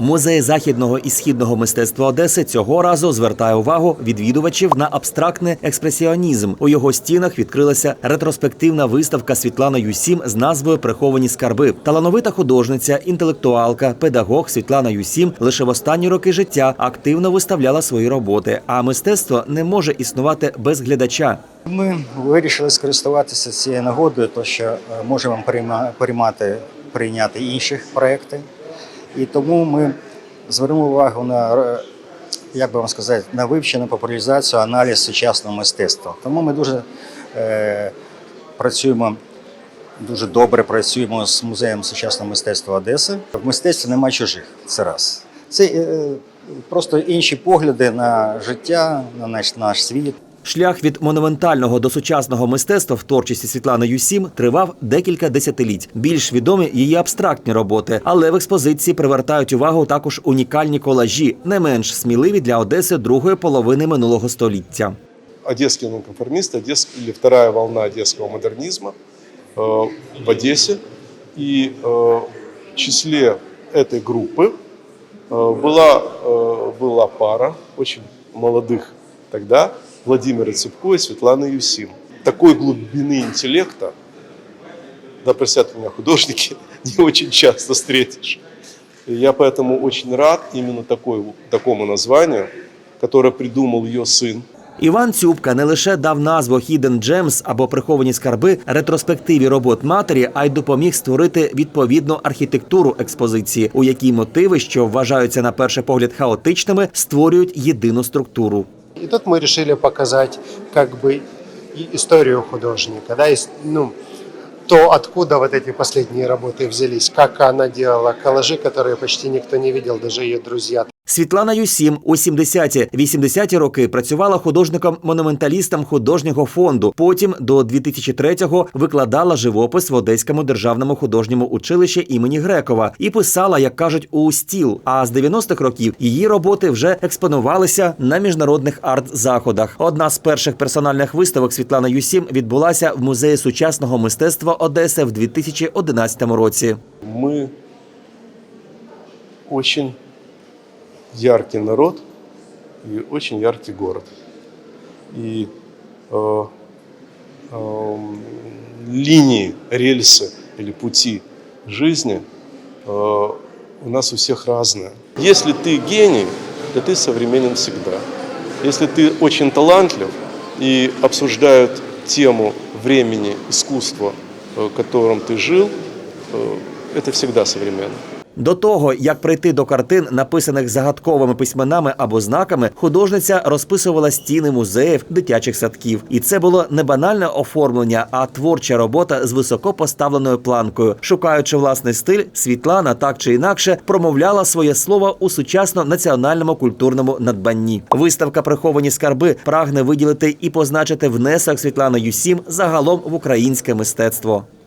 Музей західного і східного мистецтва Одеси цього разу звертає увагу відвідувачів на абстрактний експресіонізм. У його стінах відкрилася ретроспективна виставка Світлана Юсім з назвою Приховані скарби. Талановита художниця, інтелектуалка, педагог Світлана Юсім лише в останні роки життя активно виставляла свої роботи. А мистецтво не може існувати без глядача. Ми вирішили скористуватися цією нагодою, то що е, можемо прийма- приймати прийняти інші проекти. І тому ми звернемо увагу на е, як би вам сказати, на вивчення, популяризацію, аналіз сучасного мистецтва. Тому ми дуже е, працюємо. Дуже добре працюємо з музеєм сучасного мистецтва Одеси. В мистецтві немає чужих. Це раз. Це е, просто інші погляди на життя, на наш, наш світ. Шлях від монументального до сучасного мистецтва в творчості Світлани Юсім тривав декілька десятиліть. Більш відомі її абстрактні роботи, але в експозиції привертають увагу також унікальні колажі, не менш сміливі для Одеси другої половини минулого століття. одесский нонконформист, одесский, или вторая волна одесского модернизма э, в Одессе. И э, в числе этой группы э, была, э, была пара очень молодых тогда Владимира Цепко и Светланы Юсим. Такой глубины интеллекта, да простят меня художники, не очень часто встретишь. И я поэтому очень рад именно такой, такому названию, которое придумал ее сын, Іван Цюбка не лише дав назву Hidden Gems або приховані скарби ретроспективі робот матері, а й допоміг створити відповідну архітектуру експозиції, у якій мотиви, що вважаються на перший погляд хаотичними, створюють єдину структуру. И тут мы решили показать как бы и историю художника, да, и, с- ну, то, откуда вот эти последние работы взялись, как она делала коллажи, которые почти никто не видел, даже ее друзья. Світлана Юсім у 70-80-ті роки працювала художником-монументалістом художнього фонду. Потім до 2003-го викладала живопис в Одеському державному художньому училищі імені Грекова і писала, як кажуть, у стіл. А з 90-х років її роботи вже експонувалися на міжнародних арт-заходах. Одна з перших персональних виставок Світлана Юсім відбулася в музеї сучасного мистецтва Одеси в 2011 році. мы очень яркий народ и очень яркий город. И э, эм, линии, рельсы или пути жизни э, у нас у всех разные. Если ты гений, то ты современен всегда. Если ты очень талантлив и обсуждают тему времени, искусства, э, в котором ты жил, э, это всегда современно. До того, як прийти до картин, написаних загадковими письменами або знаками, художниця розписувала стіни музеїв, дитячих садків. І це було не банальне оформлення, а творча робота з високо поставленою планкою. Шукаючи власний стиль, Світлана так чи інакше промовляла своє слово у сучасно національному культурному надбанні. Виставка Приховані скарби прагне виділити і позначити внесок Світлани Юсім загалом в українське мистецтво.